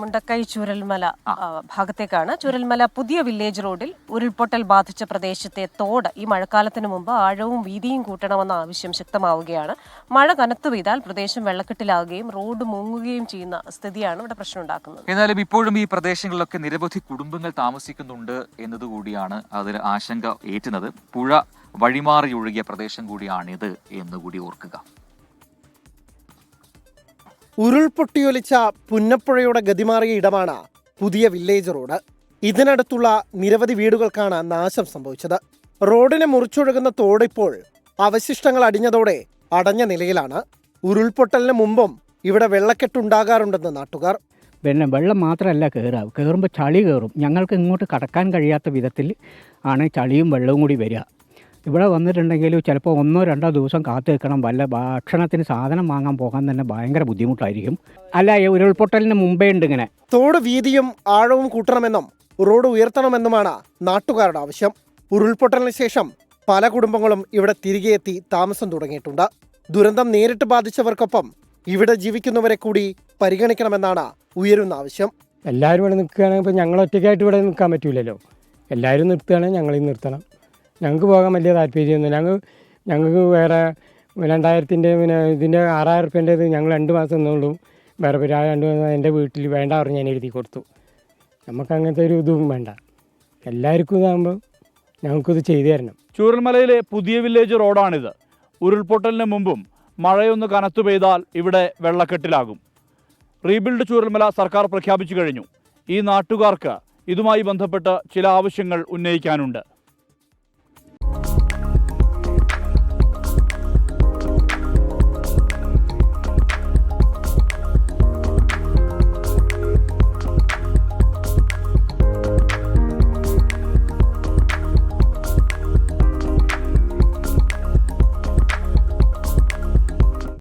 മുണ്ടക്കൈ ചുരൽമല ഭാഗത്തേക്കാണ്. ചുരൽമല പുതിയ വില്ലേജ് റോഡിൽ ഉരുൾപൊട്ടൽ ബാധിച്ച പ്രദേശത്തെ തോട് ഈ മഴക്കാലത്തിന് മുമ്പ് ആഴവും വീതിയും കൂട്ടണമെന്ന ആവശ്യം ശക്തമാവുകയാണ്. മഴ കനത്തു പെയ്താൽ പ്രദേശം വെള്ളക്കെട്ടിലാവുകയും റോഡ് മുങ്ങുകയും ചെയ്യുന്ന സ്ഥിതിയാണ് ഇവിടെ പ്രശ്നം ഉണ്ടാക്കുന്നത് എന്നാലും ഇപ്പോഴും ഈ പ്രദേശങ്ങളിലൊക്കെ നിരവധി കുടുംബങ്ങൾ താമസിക്കുന്നുണ്ട് എന്നതുകൂടിയാണ് അതിൽ ആശങ്ക ഏറ്റുന്നത്. പുഴ വഴിമാറി ഒഴുകിയ പ്രദേശം കൂടിയാണിത് എന്നുകൂടി ഓർക്കുക. ഉരുൾപൊട്ടിയൊലിച്ച പുന്നപ്പുഴയുടെ ഗതിമാറിയ ഇടമാണ് പുതിയ വില്ലേജ് റോഡ്. ഇതിനടുത്തുള്ള നിരവധി വീടുകൾക്കാണ് നാശം സംഭവിച്ചത്. റോഡിനെ മുറിച്ചൊഴുകുന്ന തോടിപ്പോൾ അവശിഷ്ടങ്ങൾ അടിഞ്ഞതോടെ അടഞ്ഞ നിലയിലാണ്. ഉരുൾപൊട്ടലിന് മുമ്പും ഇവിടെ വെള്ളക്കെട്ടുണ്ടാകാറുണ്ടെന്ന് നാട്ടുകാർ. പിന്നെ വെള്ളം മാത്രമല്ല കയറുക കയറുമ്പോൾ ചളി കയറും ഞങ്ങൾക്ക് ഇങ്ങോട്ട് കടക്കാൻ കഴിയാത്ത വിധത്തിൽ ആണ് ചളിയും വെള്ളവും കൂടി വരിക. ഇവിടെ വന്നിട്ടുണ്ടെങ്കിൽ ചിലപ്പോൾ ഒന്നോ രണ്ടോ ദിവസം കാത്തു നിൽക്കണം. വല്ല ഭക്ഷണത്തിന് സാധനം വാങ്ങാൻ പോകാൻ തന്നെ ഭയങ്കര ബുദ്ധിമുട്ടായിരിക്കും. അല്ല ഈ ഉരുൾപൊട്ടലിന് മുമ്പേ ഉണ്ട് ഇങ്ങനെ. തോട് വീതിയും ആഴവും കൂട്ടണമെന്നും റോഡ് ഉയർത്തണമെന്നുമാണ് നാട്ടുകാരുടെ ആവശ്യം. ഉരുൾപൊട്ടലിന് ശേഷം പല കുടുംബങ്ങളും ഇവിടെ തിരികെ എത്തി താമസം തുടങ്ങിയിട്ടുണ്ട്. ദുരന്തം നേരിട്ട് ബാധിച്ചവർക്കൊപ്പം ഇവിടെ ജീവിക്കുന്നവരെ കൂടി പരിഗണിക്കണമെന്നാണ് ഉയരുന്ന ആവശ്യം. എല്ലാവരും ഇവിടെ നിൽക്കുകയാണെങ്കിൽ ഇപ്പോൾ ഞങ്ങൾ ഒറ്റയ്ക്കായിട്ട് ഇവിടെ നിൽക്കാൻ പറ്റൂലല്ലോ. എല്ലാവരും നിർത്തുകയാണെങ്കിൽ ഞങ്ങളെയും നിർത്തണം. ഞങ്ങൾക്ക് പോകാൻ വലിയ താല്പര്യമൊന്നും ഞങ്ങൾ ഞങ്ങൾക്ക് വേറെ രണ്ടായിരത്തിന്റെ പിന്നെ ഇതിന്റെ ആറായിരം റുപ്യന്റെ ഞങ്ങൾ രണ്ട് മാസം നിന്നുള്ളൂ. വേറെ ആ രണ്ട് മാസം എന്റെ വീട്ടിൽ വേണ്ട പറഞ്ഞ് ഞാൻ എഴുതി കൊടുത്തു. നമുക്ക് അങ്ങനത്തെ ഒരു ഇതും വേണ്ട. എല്ലാവർക്കും ഇതാകുമ്പോൾ ഞങ്ങൾക്കിത് ചെയ്തു തരണം. ചൂരൽമലയിലെ പുതിയ വില്ലേജ് റോഡാണിത്. ഉരുൾപൊട്ടലിന് മുമ്പും മഴയൊന്ന് കനത്തു പെയ്താൽ ഇവിടെ വെള്ളക്കെട്ടിലാകും. റീബിൽഡ് ചൂരൽമല സർക്കാർ പ്രഖ്യാപിച്ചു കഴിഞ്ഞു. ഈ നാട്ടുകാർക്ക് ഇതുമായി ബന്ധപ്പെട്ട് ചില ആവശ്യങ്ങൾ ഉന്നയിക്കാനുണ്ട്.